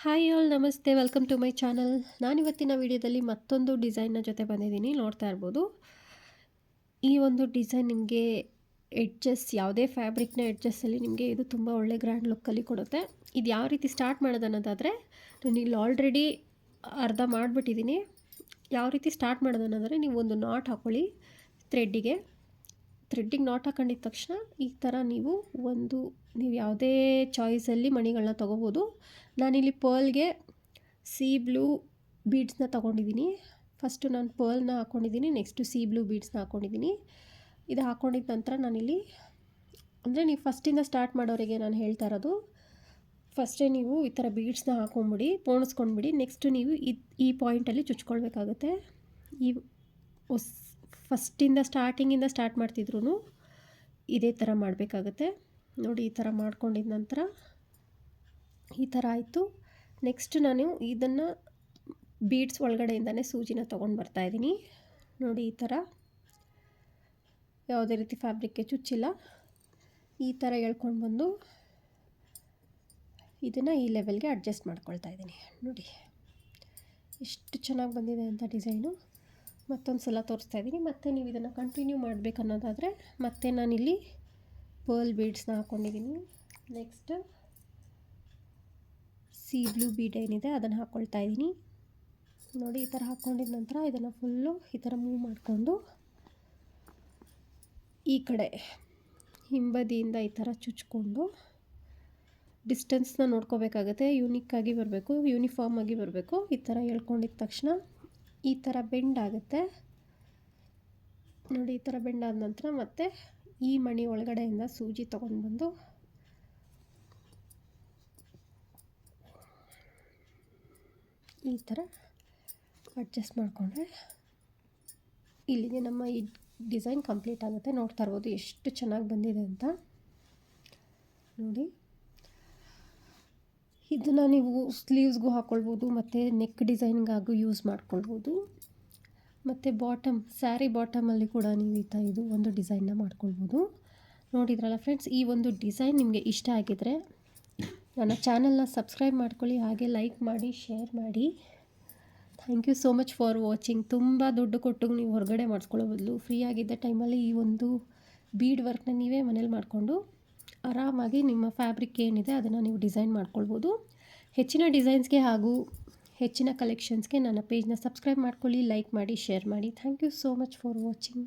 Hi all ನಮಸ್ತೆ. Welcome to my channel ನಾನಿವತ್ತಿನ ವಿಡಿಯೋದಲ್ಲಿ ಮತ್ತೊಂದು ಡಿಸೈನ್ನ ಜೊತೆ ಬಂದಿದ್ದೀನಿ. ನೋಡ್ತಾ ಇರ್ಬೋದು. ಈ ಒಂದು ಡಿಸೈನ್ ನಿಮಗೆ ಎಡ್ಜಸ್ ಯಾವುದೇ ಫ್ಯಾಬ್ರಿಕ್ನ ಎಡ್ಜಸ್ಸಲ್ಲಿ ನಿಮಗೆ ಇದು ತುಂಬ ಒಳ್ಳೆ ಗ್ರ್ಯಾಂಡ್ ಲುಕ್ಕಲ್ಲಿ ಕೊಡುತ್ತೆ. ಇದು ಯಾವ ರೀತಿ ಸ್ಟಾರ್ಟ್ ಮಾಡೋದು ಅನ್ನೋದಾದರೆ, ನಾನು ಇಲ್ಲಿ ಆಲ್ರೆಡಿ ಅರ್ಧ ಮಾಡಿಬಿಟ್ಟಿದ್ದೀನಿ ಯಾವ ರೀತಿ ಸ್ಟಾರ್ಟ್ ಮಾಡೋದು ಅನ್ನೋದಾದರೆ, ನೀವು ಒಂದು ನಾಟ್ ಹಾಕ್ಕೊಳ್ಳಿ ಥ್ರೆಡ್ಡಿಗೆ ಥ್ರೆಡ್ಡಿಗೆ ನಾಟ್ ಹಾಕೊಂಡಿದ ತಕ್ಷಣ ಈ ಥರ ನೀವು ಒಂದು, ನೀವು ಯಾವುದೇ ಚಾಯ್ಸಲ್ಲಿ ಮಣಿಗಳನ್ನ ತೊಗೋಬೋದು. ನಾನಿಲ್ಲಿ ಪರ್ಲ್ಗೆ ಸಿ ಬ್ಲೂ ಬೀಡ್ಸ್ನ ತೊಗೊಂಡಿದ್ದೀನಿ ಫಸ್ಟು ನಾನು ಪರ್ಲ್ನ ಹಾಕ್ಕೊಂಡಿದ್ದೀನಿ ನೆಕ್ಸ್ಟು ಸಿ ಬ್ಲೂ ಬೀಡ್ಸ್ನ ಹಾಕ್ಕೊಂಡಿದ್ದೀನಿ ಇದು ಹಾಕ್ಕೊಂಡಿದ್ದ ನಂತರ ನಾನಿಲ್ಲಿ, ಅಂದರೆ ನೀವು ಫಸ್ಟಿಂದ ಸ್ಟಾರ್ಟ್ ಮಾಡೋರಿಗೆ ನಾನು ಹೇಳ್ತಾ ಇರೋದು ಫಸ್ಟೇ ನೀವು ಈ ಥರ ಬೀಡ್ಸ್ನ ಹಾಕೊಂಬಿಡಿ, ಪೋಣಿಸ್ಕೊಂಡ್ಬಿಡಿ ನೆಕ್ಸ್ಟು ನೀವು ಈ ಈ ಪಾಯಿಂಟಲ್ಲಿ ಚುಚ್ಕೊಳ್ಬೇಕಾಗುತ್ತೆ. ಈ ಹೊಸ್ ಫಸ್ಟಿಂದ ಸ್ಟಾರ್ಟಿಂಗಿಂದ ಸ್ಟಾರ್ಟ್ ಮಾಡ್ತಿದ್ರು ಇದೇ ಥರ ಮಾಡಬೇಕಾಗತ್ತೆ. ನೋಡಿ, ಈ ಥರ ಮಾಡ್ಕೊಂಡಿದ ನಂತರ ಈ ಥರ ಆಯಿತು. ನೆಕ್ಸ್ಟ್ ನಾನು ಇದನ್ನು ಬೀಡ್ಸ್ ಒಳಗಡೆಯಿಂದನೇ ಸೂಜಿನ ತೊಗೊಂಡು ಬರ್ತಾಯಿದ್ದೀನಿ ನೋಡಿ, ಈ ಥರ. ಯಾವುದೇ ರೀತಿ ಫ್ಯಾಬ್ರಿಕ್ಗೆ ಚುಚ್ಚಿಲ್ಲ. ಈ ಥರ ಹೇಳ್ಕೊಂಡು ಬಂದು ಇದನ್ನು ಈ ಲೆವೆಲ್ಗೆ ಅಡ್ಜಸ್ಟ್ ಮಾಡ್ಕೊಳ್ತಾ ಇದ್ದೀನಿ ನೋಡಿ, ಎಷ್ಟು ಚೆನ್ನಾಗಿ ಬಂದಿದೆ ಅಂತ ಡಿಸೈನು ಮತ್ತೊಂದು ಸಲ ತೋರಿಸ್ತಾ ಇದ್ದೀನಿ. ಮತ್ತು ನೀವು ಇದನ್ನು ಕಂಟಿನ್ಯೂ ಮಾಡಬೇಕು ಅನ್ನೋದಾದರೆ ಮತ್ತೆ ನಾನಿಲ್ಲಿ ಪರ್ಲ್ ಬೀಡ್ಸ್ನ ಹಾಕ್ಕೊಂಡಿದ್ದೀನಿ ನೆಕ್ಸ್ಟ್ ಸಿ ಬ್ಲೂ ಬೀಡ್ ಏನಿದೆ ಅದನ್ನು ಹಾಕ್ಕೊಳ್ತಾ ಇದ್ದೀನಿ. ನೋಡಿ, ಈ ಥರ ಹಾಕ್ಕೊಂಡಿದ ನಂತರ ಇದನ್ನು ಫುಲ್ಲು ಈ ಥರ ಮೂವ್ ಮಾಡಿಕೊಂಡು ಈ ಕಡೆ ಹಿಂಬದಿಯಿಂದ ಈ ಥರ ಚುಚ್ಕೊಂಡು ಡಿಸ್ಟೆನ್ಸ್ನ ನೋಡ್ಕೋಬೇಕಾಗತ್ತೆ. ಆಗಿ ಬರಬೇಕು ಯೂನಿಫಾರ್ಮ್ ಆಗಿ ಬರಬೇಕು. ಈ ಥರ ಹೇಳ್ಕೊಂಡಿದ್ದ ತಕ್ಷಣ ಈ ಥರ ಬೆಂಡ್ ಆಗುತ್ತೆ. ನೋಡಿ, ಈ ಥರ ಬೆಂಡ್ ಆದ ನಂತರ ಮತ್ತೆ ಈ ಮಣಿ ಒಳಗಡೆಯಿಂದ ಸೂಜಿ ತೊಗೊಂಡು ಬಂದು ಈ ಥರ ಅಡ್ಜಸ್ಟ್ ಮಾಡಿಕೊಂಡ್ರೆ ಇಲ್ಲಿಗೆ ನಮ್ಮ ಈ ಡಿಸೈನ್ ಕಂಪ್ಲೀಟ್ ಆಗುತ್ತೆ. ನೋಡ್ತಾ ಇರ್ಬೋದು ಎಷ್ಟು ಚೆನ್ನಾಗಿ ಬಂದಿದೆ ಅಂತ. ನೋಡಿ. ಇದನ್ನು ನೀವು ಸ್ಲೀವ್ಸ್ಗೂ ಹಾಕ್ಕೊಳ್ಬೋದು ಮತ್ತು ನೆಕ್ ಡಿಸೈನ್ಗಾಗೂ ಯೂಸ್ ಮಾಡ್ಕೊಳ್ಬೋದು. ಮತ್ತು ಬಾಟಮ್ ಸ್ಯಾರಿ ಬಾಟಮಲ್ಲಿ ಕೂಡ ನೀವು ಈ ಥರ ಇದು ಒಂದು ಡಿಸೈನ್ನ ಮಾಡ್ಕೊಳ್ಬೋದು. ನೋಡಿದ್ರಲ್ಲ ಫ್ರೆಂಡ್ಸ್ ಈ ಒಂದು ಡಿಸೈನ್ ನಿಮಗೆ ಇಷ್ಟ ಆಗಿದರೆ ನನ್ನ ಚಾನಲ್ನ ಸಬ್ಸ್ಕ್ರೈಬ್ ಮಾಡ್ಕೊಳ್ಳಿ, ಹಾಗೆ ಲೈಕ್ ಮಾಡಿ ಶೇರ್ ಮಾಡಿ. Thank you so much for watching ತುಂಬ ದುಡ್ಡು ಕೊಟ್ಟು ನೀವು ಹೊರಗಡೆ ಮಾಡಿಸ್ಕೊಳ್ಳೋ ಬದಲು ಫ್ರೀ ಆಗಿದ್ದ ಟೈಮಲ್ಲಿ ಈ ಒಂದು ಬೀಡ್ ವರ್ಕ್ನ ನೀವೇ ಮನೇಲಿ ಮಾಡಿಕೊಂಡು ಆರಾಮಾಗಿ ನಿಮ್ಮ ಫ್ಯಾಬ್ರಿಕ್ ಏನಿದೆ ಅದನ್ನು ನೀವು ಡಿಸೈನ್ ಮಾಡ್ಕೊಳ್ಬೋದು. ಹೆಚ್ಚಿನ ಡಿಸೈನ್ಸ್ಗೆ ಹಾಗೂ ಹೆಚ್ಚಿನ ಕಲೆಕ್ಷನ್ಸ್ಗೆ ನನ್ನ ಪೇಜ್ನ ಸಬ್ಸ್ಕ್ರೈಬ್ ಮಾಡ್ಕೊಳ್ಳಿ, ಲೈಕ್ ಮಾಡಿ, ಶೇರ್ ಮಾಡಿ. Thank you so much for watching.